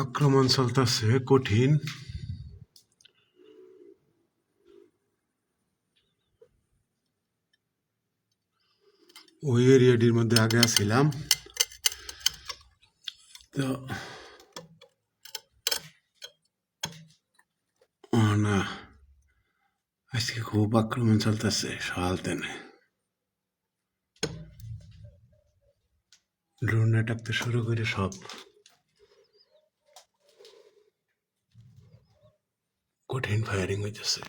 আক্রমণ চলতেছে কঠিন। ওই এরিয়াটির মধ্যে আগে আসছিলাম তো না, আজকে খুব আক্রমণ চলতেছে সকালতেনে ড্রোন অ্যাটাক শুরু করে সব। quit in firing with.